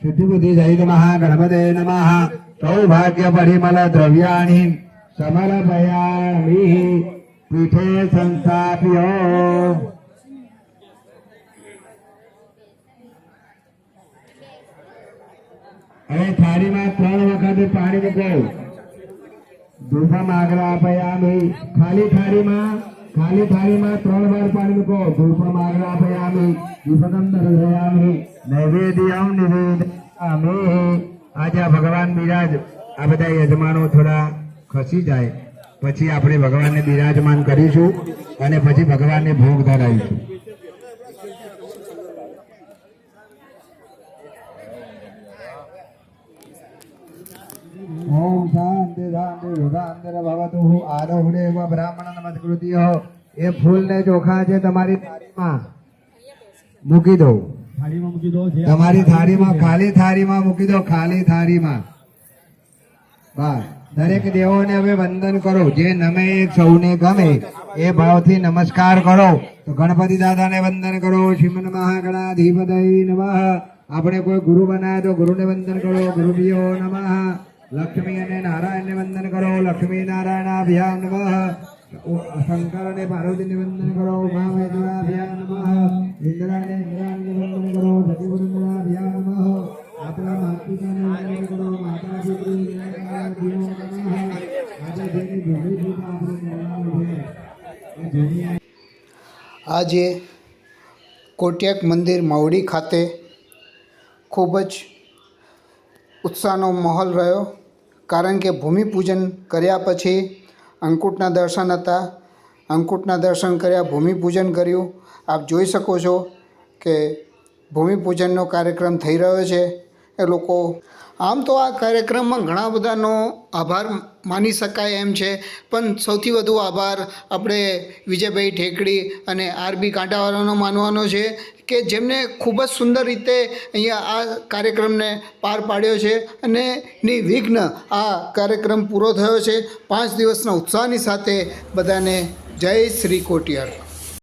જય નમઃ ગણપતે નમઃ સૌભાગ્ય પરિમલ દ્રવ્યાણી સમર્પયામિ પીઠે સંસ્થાપ્યો હવે થાળીમાં ત્રણ વખત પાણી મૂકો ધૂપમ આગળ આપયામી ખાલી થાળીમાં ખાલી થાળીમાં ત્રણ વાર પાણી મૂકો. ધૂપમ આગળ આપયામી દીપકમ દર્શયામી નૈવેદ્યમ નિવેદયામિ આજે ભગવાન બિરાજ આ બધા યજમાનો થોડા ખસી જાય. પછી આપણે ભગવાનને બિરાજમાન કરીશું અને પછી ભગવાનને ભોગ ધરાવીશું. એ ફૂલ ને ચોખા છે તમારી થાળીમાં. મૂકી દો તમારી ખાલી થાળીમાં મૂકી દો ખાલી થાળીમાં. બસ. દરેક દેવોને હવે વંદન કરો. જે નમે સૌને ગમે એ ભાવથી નમસ્કાર કરો. તો ગણપતિ દાદાને વંદન કરો. શ્રીમન મહાગણાધિપતય નમઃ. આપણે કોઈ ગુરુ બનાવે તો ગુરુને વંદન કરો. ગુરુભ્યો નમઃ. લક્ષ્મી અને નારાયણને વંદન કરો લક્ષ્મી નારાયણાભ્યામ નમઃ શંકર અને પાર્વતીને વંદન કરો ઉમા મહેશ્વરાભ્યામ નમઃ ઇન્દ્રાને ઇન્દ્રાને વંદન કરો સતીવૃંદરાભ્યામ નમઃ આપણા માતા પિતાને વંદન કરો માતા પિતૃને નમઃ આજે આજે કોટ્યાક મંદિર માવડી ખાતે ખૂબ જ ઉત્સાહનો માહોલ રહ્યો. કારણ કે ભૂમિપૂજન કર્યા પછી અંકુટના દર્શન હતા. અંકુટના દર્શન કર્યા ભૂમિપૂજન કર્યું. આપ જોઈ શકો છો કે ભૂમિપૂજનનો કાર્યક્રમ થઈ રહ્યો છે. એ લોકો. આમ તો આ કાર્યક્રમમાં ઘણા બધાનો આભાર માની શકાય એમ છે. પણ સૌથી વધુ આભાર આપણે વિજયભાઈ ઠેકડી અને આરબી કાંટાવાળાનો માનવાનો છે કે જેમને ખૂબ જ સુંદર રીતે અહીંયા આ કાર્યક્રમને પાર પાડ્યો છે અને નિર્વિઘ્ન આ કાર્યક્રમ પૂરો થયો છે. પાંચ દિવસના ઉત્સાહની સાથે બધાને જય શ્રી કોટિયાર.